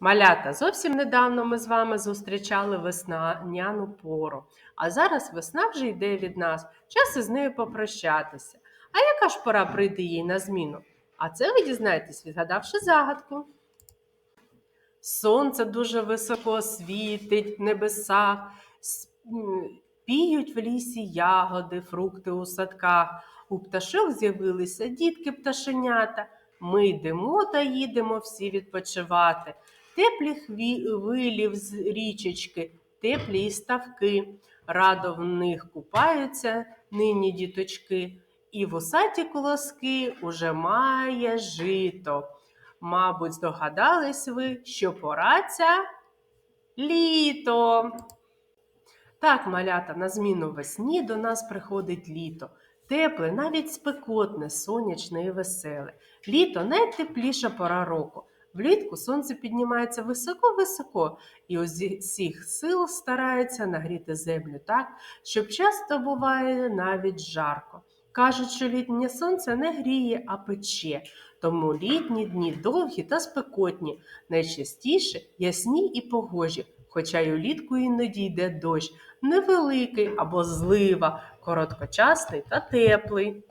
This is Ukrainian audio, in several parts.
Малята, зовсім недавно ми з вами зустрічали весняну пору, а зараз весна вже йде від нас, час із нею попрощатися. А яка ж пора прийде їй на зміну? А це ви дізнаєтесь, відгадавши загадку. Сонце дуже високо світить в небесах, піють в лісі ягоди, фрукти у садках. У пташок з'явилися дітки пташенята. Ми йдемо та їдемо всі відпочивати. Теплі хві... вилів з річечки, теплі ставки. Радо в них купаються нині діточки, і вусаті колоски уже має жито. Мабуть, здогадались ви, що пора ця літо. Так, малята, на зміну весні до нас приходить літо. Тепле, навіть спекотне, сонячне і веселе. Літо найтепліша пора року. Влітку сонце піднімається високо-високо і усіх сил старається нагріти землю так, щоб часто буває навіть жарко. Кажуть, що літнє сонце не гріє, а пече. Тому літні дні довгі та спекотні, найчастіше ясні і погожі, хоча й улітку іноді йде дощ, невеликий або злива, короткочасний та теплий.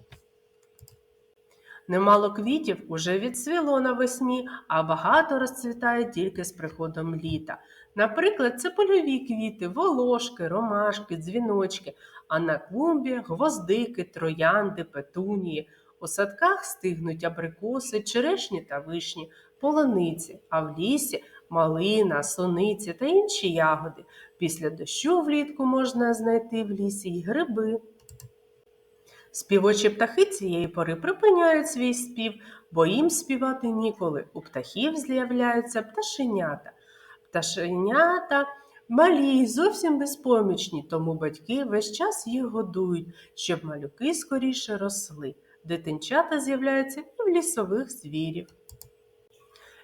Немало квітів уже відцвіло навесні, а багато розцвітає тільки з приходом літа. Наприклад, це польові квіти, волошки, ромашки, дзвіночки, а на клумбі гвоздики, троянди, петунії. У садках стигнуть абрикоси, черешні та вишні, полониці, а в лісі малина, сониці та інші ягоди. Після дощу влітку можна знайти в лісі й гриби. Співочі птахи цієї пори припиняють свій спів, бо їм співати ніколи. У птахів з'являються пташенята. Пташенята малі й зовсім безпомічні, тому батьки весь час їх годують, щоб малюки скоріше росли. Дитинчата з'являються і в лісових звірів.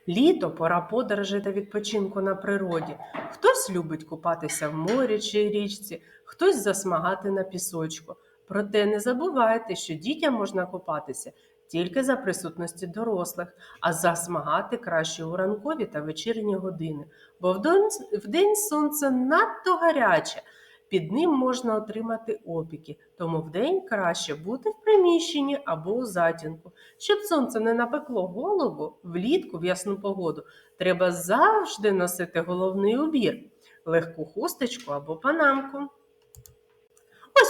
Літо пора подорожей та відпочинку на природі. Хтось любить купатися в морі чи річці, хтось засмагати на пісочку. Проте не забувайте, що дітям можна купатися тільки за присутності дорослих, а засмагати краще у ранкові та вечірні години, бо вдень, сонце надто гаряче, під ним можна отримати опіки, тому вдень краще бути в приміщенні або у затінку. Щоб сонце не напекло голову влітку в ясну погоду, треба завжди носити головний убір, легку хусточку або панамку.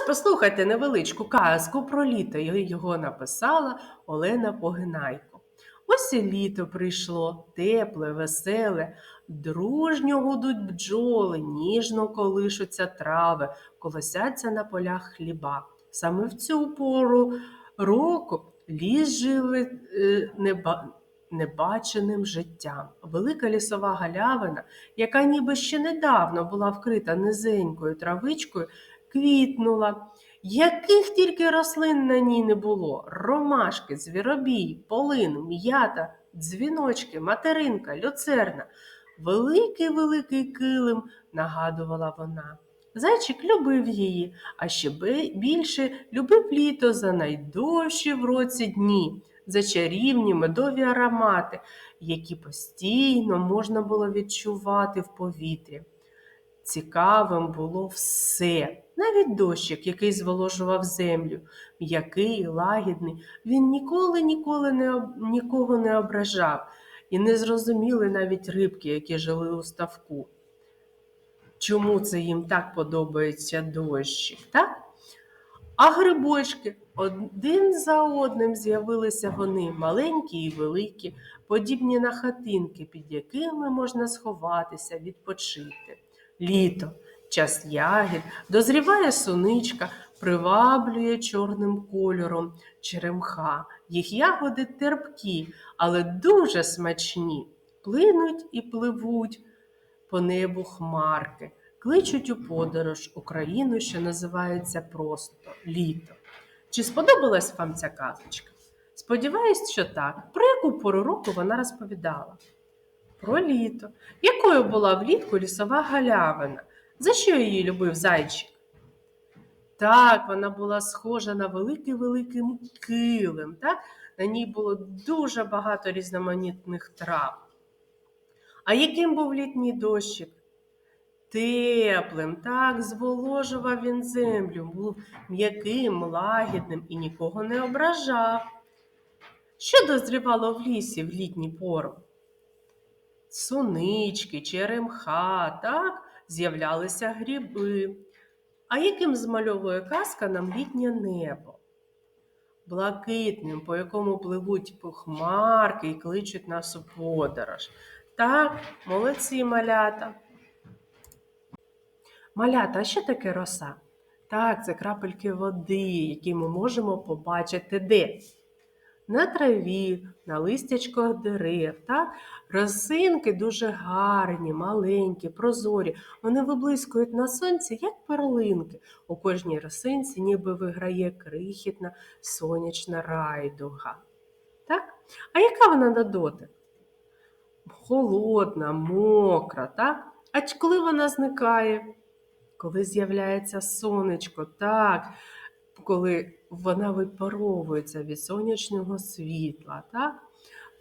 Ось послухайте невеличку казку про літо. Його написала Олена Погинайко. Ось і літо прийшло, тепле, веселе, дружньо гудуть бджоли, ніжно колишуться трави, колосяться на полях хліба. Саме в цю пору року ліс живе е, неба. Небаченим життям. Велика лісова галявина, яка ніби ще недавно була вкрита низенькою травичкою, квітнула. Яких тільки рослин на ній не було: ромашки, звіробій, полин, м'ята, дзвіночки, материнка, люцерна. Великий великий килим, нагадувала вона. Зайчик любив її, а ще більше любив літо за найдовші в році дні, за чарівні медові аромати, які постійно можна було відчувати в повітрі. Цікавим було все, навіть дощик, який зволожував землю, м'який, лагідний, він ніколи ніколи не, нікого не ображав і не зрозуміли навіть рибки, які жили у ставку. Чому це їм так подобається дощик, так? А грибочки один за одним з'явилися вони маленькі і великі, подібні на хатинки, під якими можна сховатися, відпочити. Літо, час ягід, дозріває суничка, приваблює чорним кольором черемха. Їх ягоди терпкі, але дуже смачні. Плинуть і пливуть по небу хмарки, кличуть у подорож Україну, що називається просто літо. Чи сподобалась вам ця казочка? Сподіваюсь, що так. Про яку пору року вона розповідала? Про літо. Якою була влітку лісова галявина? За що її любив зайчик? Так, вона була схожа на великий-великий килим. Так? На ній було дуже багато різноманітних трав. А яким був літній дощик? Теплим, так, зволожував він землю, був м'яким, лагідним і нікого не ображав. Що дозрівало в лісі в літній пору? Сунички, черемха, так, з'являлися гриби. А яким змальовує казка нам літнє небо? Блакитним, по якому пливуть хмарки і кличуть нас у подорож. Так, молодці малята. Малята, а що таке роса? Так, це крапельки води, які ми можемо побачити де? На траві, на листячках дерев. Так? Росинки дуже гарні, маленькі, прозорі. Вони виблискують на сонці, як перлинки. У кожній росинці ніби виграє крихітна сонячна райдуга. Так? А яка вона на дотик? Холодна, мокра, так? А коли вона зникає? Коли з'являється сонечко, так, коли вона випаровується від сонячного світла, так?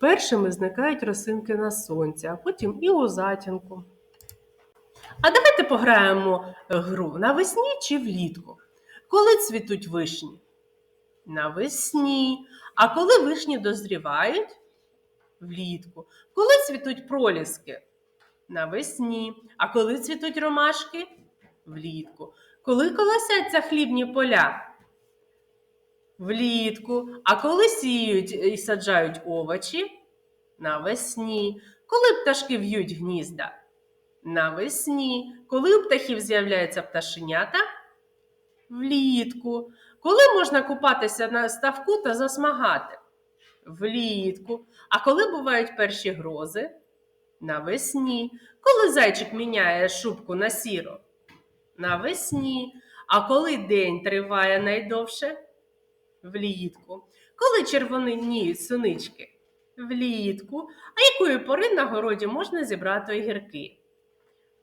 Першими зникають росинки на сонці, а потім і у затінку. А давайте пограємо гру навесні чи влітку. Коли цвітуть вишні? Навесні. А коли вишні дозрівають? Влітку. Коли цвітуть проліски? Навесні. А коли цвітуть ромашки? Влітку. Коли колосяться хлібні поля? Влітку. А коли сіють і саджають овочі? Навесні. Коли пташки в'ють гнізда? Навесні. Коли у птахів з'являються пташенята? Влітку. Коли можна купатися на ставку та засмагати? Влітку. А коли бувають перші грози? Навесні. Коли зайчик міняє шубку на сіро? Навесні. А коли день триває найдовше? Влітку. Коли червоніють синички? Влітку. А якої пори на городі можна зібрати огірки?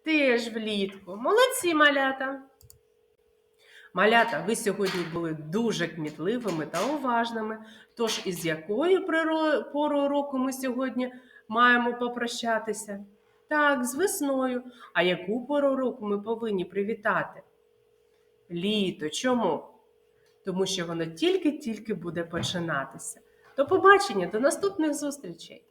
Теж влітку. Молодці малята. Малята, ви сьогодні були дуже кмітливими та уважними. Тож із якою порою року ми сьогодні маємо попрощатися? Так, з весною. А яку пору року ми повинні привітати? Літо. Чому? Тому що воно тільки-тільки буде починатися. До побачення, до наступних зустрічей!